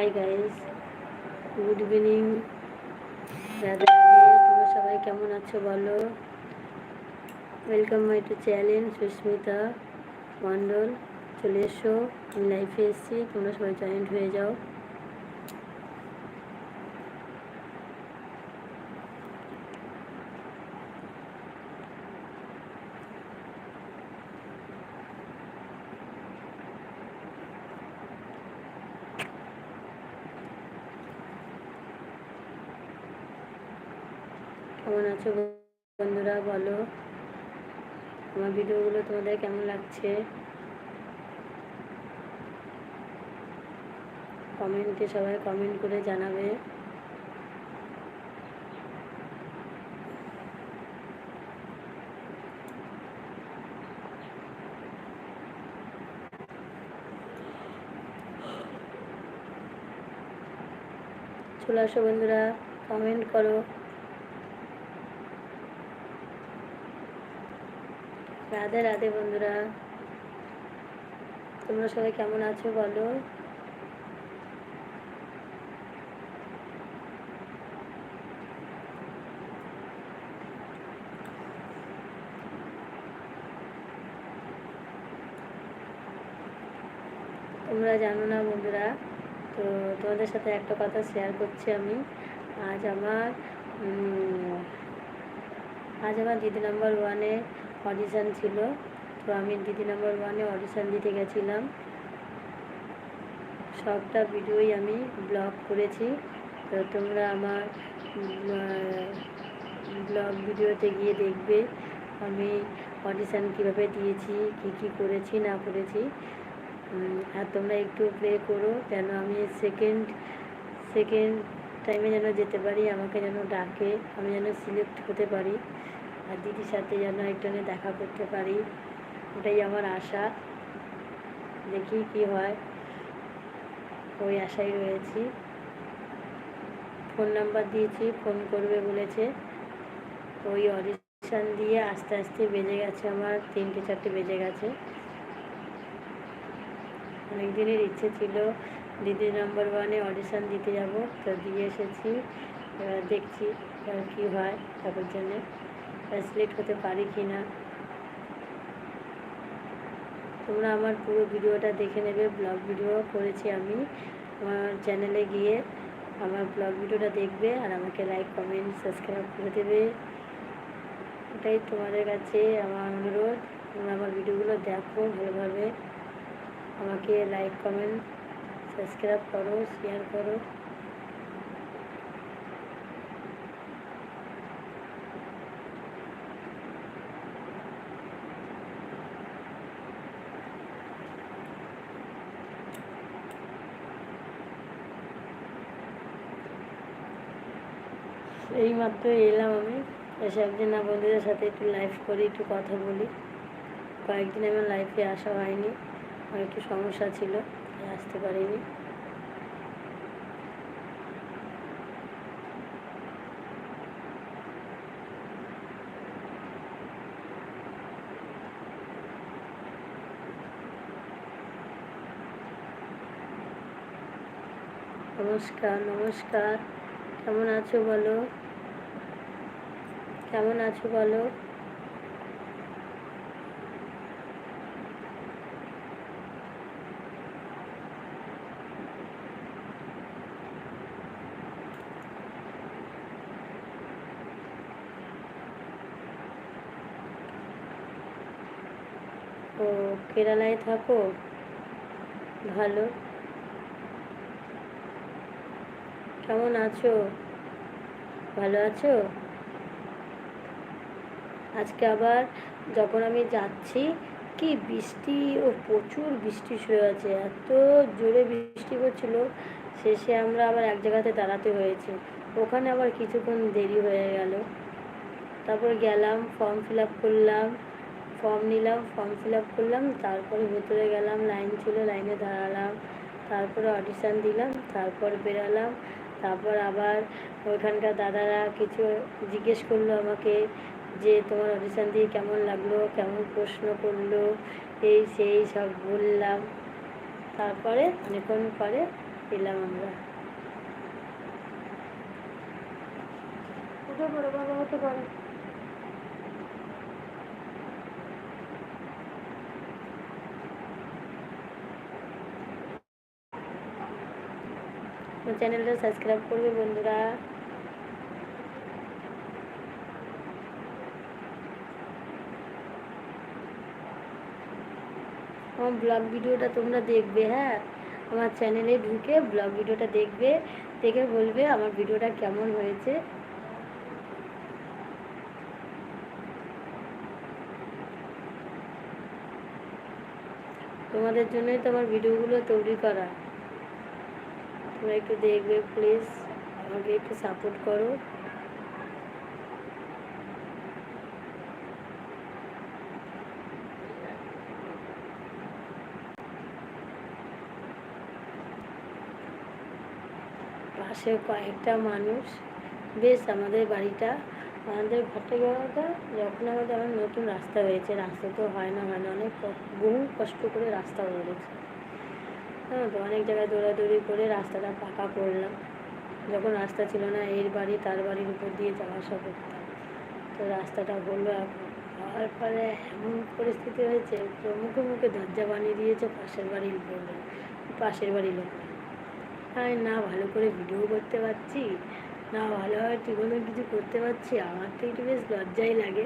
Hi guys good evening Radhe তোমরা সবাই কেমন আছো বলো? Welcome my to channel Susmita Mondal চলে এসো। আমি লাইফে এসেছি। তোমরা সবাই জয়েন্ট হয়ে যাও। কেমন আছো বন্ধুরা? বলো। আমার ভিডিওগুলো তোমাদের কেমন লাগছে? কমেন্টে সবাই কমেন্ট করে জানাবে। চলে আসো বন্ধুরা, কমেন্ট করো। রাধে রাধে বন্ধুরা। তোমরা সবাই কেমন আছো বলো? তোমরা জানো না বন্ধুরা, তো তোমাদের সাথে একটা কথা শেয়ার করছি আমি। আজ আমার আজ আমার দিদি নাম্বার ওয়ানে অডিশান ছিল। তো আমি দিদি নাম্বার ওয়ানে অডিশান দিতে গেছিলাম। সবটা ভিডিওই আমি ব্লগ করেছি। তো তোমরা আমার ব্লগ ভিডিওতে গিয়ে দেখবে আমি অডিশান কীভাবে দিয়েছি, কী কী করেছি, না করেছি। আর তোমরা একটু প্রে করো যেন আমি সেকেন্ড সেকেন্ড টাইমে যেন যেতে পারি, আমাকে যেন ডাকে, আমি যেন সিলেক্ট হতে পারি। আর দিদির সাথে যেন একজনে দেখা করতে পারি, ওটাই আমার আশা। দেখি কি হয়। ওই আশায় রয়েছি। ফোন নাম্বার দিয়েছি, ফোন করবে বলেছে। ওই অডিশান দিয়ে আস্তে আস্তে বেজে গেছে আমার, তিনটে চারটে বেজে গেছে। অনেক দিনের ইচ্ছে ছিল দিদি নাম্বার ওয়ানে অডিশান দিতে যাব, তো দিয়ে এসেছি। এবার দেখছি কী হয় তারপর জন্যে সিলেক্ট হতে পারি কি না? তোমরা আমার পুরো ভিডিওটা দেখে নেবে। ব্লগ ভিডিও করেছি আমি। আমার চ্যানেলে গিয়ে আমার ব্লগ ভিডিওটা দেখবে আর আমাকে লাইক কমেন্ট সাবস্ক্রাইব করে দেবে। এটাই তোমাদের কাছে আমার অনুরোধ। তোমরা আমার ভিডিওগুলো দেখো ভালোভাবে। আমাকে লাইক কমেন্ট সাবস্ক্রাইব করো শেয়ার করো। এই মাত্র এলাম আমি। এসে একদিন বন্ধুদের সাথে একটু লাইভ করি, একটু কথা বলি। কয়েকদিন আমার লাইফে আসা হয়নি, আমার একটু সমস্যা ছিল আসতে পারিনি। নমস্কার নমস্কার। কেমন আছো বলো? কেমন আছো বলো? ও কেরালায় থাকো? ভালো। কেমন আছো? ভালো আছো? আজকে আবার যখন আমি যাচ্ছি, কি বৃষ্টি ও প্রচুর বৃষ্টি শুরু আছে, এত জোরে বৃষ্টি পড়ছিল শেষে আমরা আবার এক জায়গাতে দাঁড়াতে হয়েছে। ওখানে আবার কিছুক্ষণ দেরি হয়ে গেল। তারপর গেলাম ফর্ম ফিল আপ করলাম ফর্ম নিলাম ফর্ম ফিল আপ করলাম, তারপরে ভেতরে গেলাম লাইন ছিল লাইনে দাঁড়ালাম, তারপরে অডিশান দিলাম, তারপর বেরালাম, তারপর আবার ওইখানকার দাদারা কিছু জিজ্ঞেস করল আমাকে যে তোমার অডিশান দিয়ে কেমন লাগল কেমন প্রশ্ন করল এই সেই সব বললাম। তারপরে অনেকক্ষণ পরে এলাম আমরা। উঠে পড়ো বাবা উঠে পড়ো চ্যানেলটা সাবস্ক্রাইব করবে বন্ধুরা। আমার ব্লগ ভিডিওটা তোমরা দেখবে হ্যাঁ? আমার চ্যানেলে ঢুকে ব্লগ ভিডিওটা দেখবে, দেখে বলবে আমার ভিডিওটা কেমন হয়েছে। তোমাদের জন্যই তো আমার ভিডিওগুলো তৈরি করা। তোমরা একটু দেখবে প্লিজ আমাকে একটু সাপোর্ট করো। পাশে কয়েকটা মানুষ। বেশ, আমাদের বাড়িটা, আমাদের ঘরটা ঘরটা যখন আমাদের আমার নতুন রাস্তা হয়েছে, রাস্তা তো হয় না হয় না। অনেক বহু কষ্ট করে রাস্তা করেছে হ্যাঁ তো অনেক জায়গায় দৌড়াদৌড়ি করে রাস্তাটা পাকা করলাম। যখন রাস্তা ছিল না, এর বাড়ি, তার বাড়ির উপর দিয়ে যাওয়া আসা করতাম। তো রাস্তাটা হলো এখন। হওয়ার পরে এমন পরিস্থিতি হয়েছে মুখে মুখে দরজা বানিয়ে দিয়েছে পাশের বাড়ির লোক পাশের বাড়ির লোক আমি না, ভালো করে ভিডিও করতে পারছি। না ভালোভাবে ঠিকমতো কিছু করতে পারছি। আমার তো একটু বেশ লজ্জাই লাগে।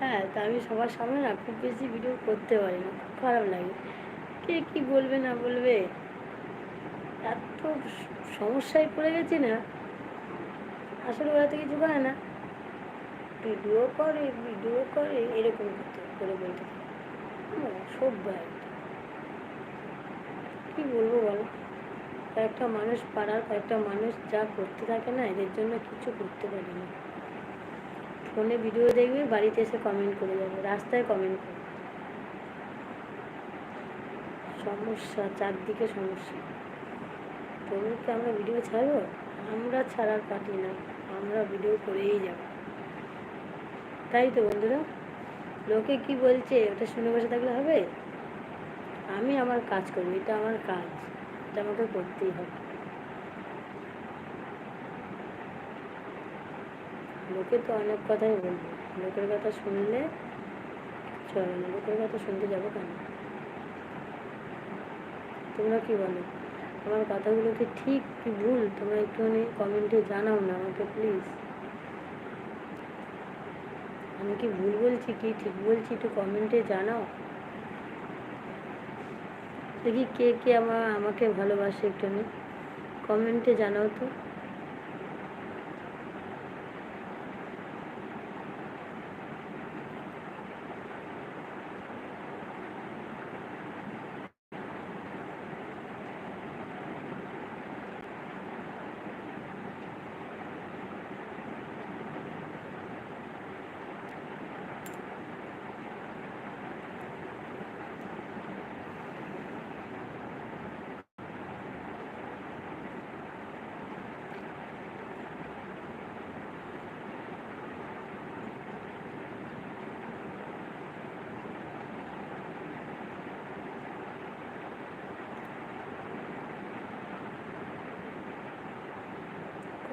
হ্যাঁ তা আমি সবার সামনে না খুব বেশি ভিডিও করতে পারি না। খুব খারাপ লাগে। কে কী বলবে, না বলবে? এত সমস্যায় পড়ে গেছি না। আসলে ওরা তো কিছু করে না। ভিডিও করে ভিডিও করে, এরকম করতে, করে বলতে অসভ্য একটা। কী বলব বলো? কয়েকটা মানুষ পাড়ার কয়েকটা মানুষ যা করতে থাকে না, এদের জন্য কিছু করতে পারি না। ফোনে ভিডিও দেখবে, বাড়িতে এসে কমেন্ট করে যাবে, রাস্তায় কমেন্ট করবে। সমস্যা, চারদিকে সমস্যা। তবু কি আমরা ভিডিও ছাড়বো? আমরা ছাড়ার পাটি না, আমরা ভিডিও করেই যাব। তাই তো বন্ধুরা, লোকে কি বলছে, ওটা শুনে বসে থাকলে হবে? আমি আমার কাজ করব, এটা আমার কাজ। এটা আমাকে করতেই হবে। লোকে তো অনেক কথাই বলবে। লোকের কথা শুনলে চলে না। লোকের কথা শুনতে যাব কেন? তোমরা কি বলো? আমার কথাগুলো কি ঠিক কি ভুল? তোমরা একটুখানি কমেন্টে জানাও না আমাকে প্লিজ আমি কি ভুল বলছি? কি ঠিক বলছি? একটু কমেন্টে জানাও। দেখি কে কে আমার আমাকে ভালোবাসে একটু আমি কমেন্টে জানাও তো।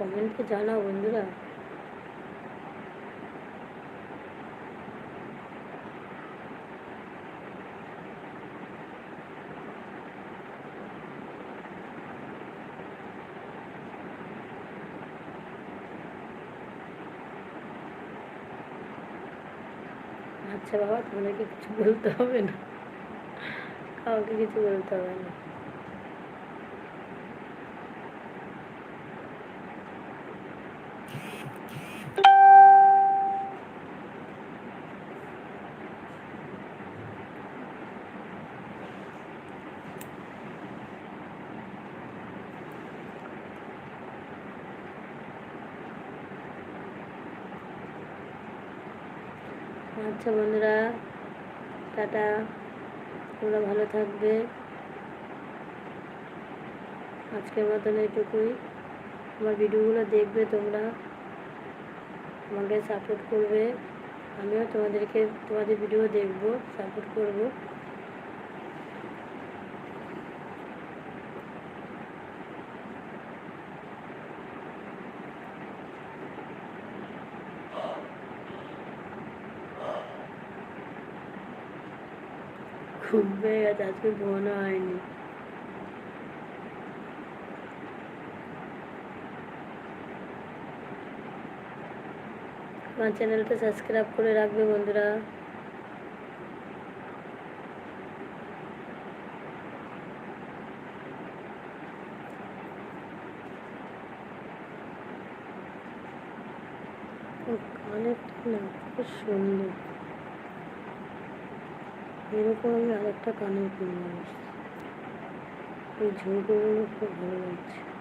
কমেন্টে জানাও বন্ধুরা আচ্ছা বাবা তোমাদেরকে কিছু বলতে হবে না কাউকে কিছু বলতে হবে না আচ্ছা বন্ধুরা, টাটা। তোমরা ভালো থাকবে। আজকের মতন এইটুকুই। আমার ভিডিওগুলো দেখবে তোমরা। আমাকে সাপোর্ট করবে। আমিও তোমাদেরকে, তোমাদের ভিডিও দেখব সাপোর্ট করব। ঘুম পেয়ে গেছে আজকে ঘুমানো হয়নি। আমার চ্যানেলটা সাবস্ক্রাইব করে রাখবে বন্ধুরা। না, খুব সুন্দর। এরকম আমি আরেকটা কানের কিনলাম এই ঝুঁকোগুলো খুব ভালো লাগছে।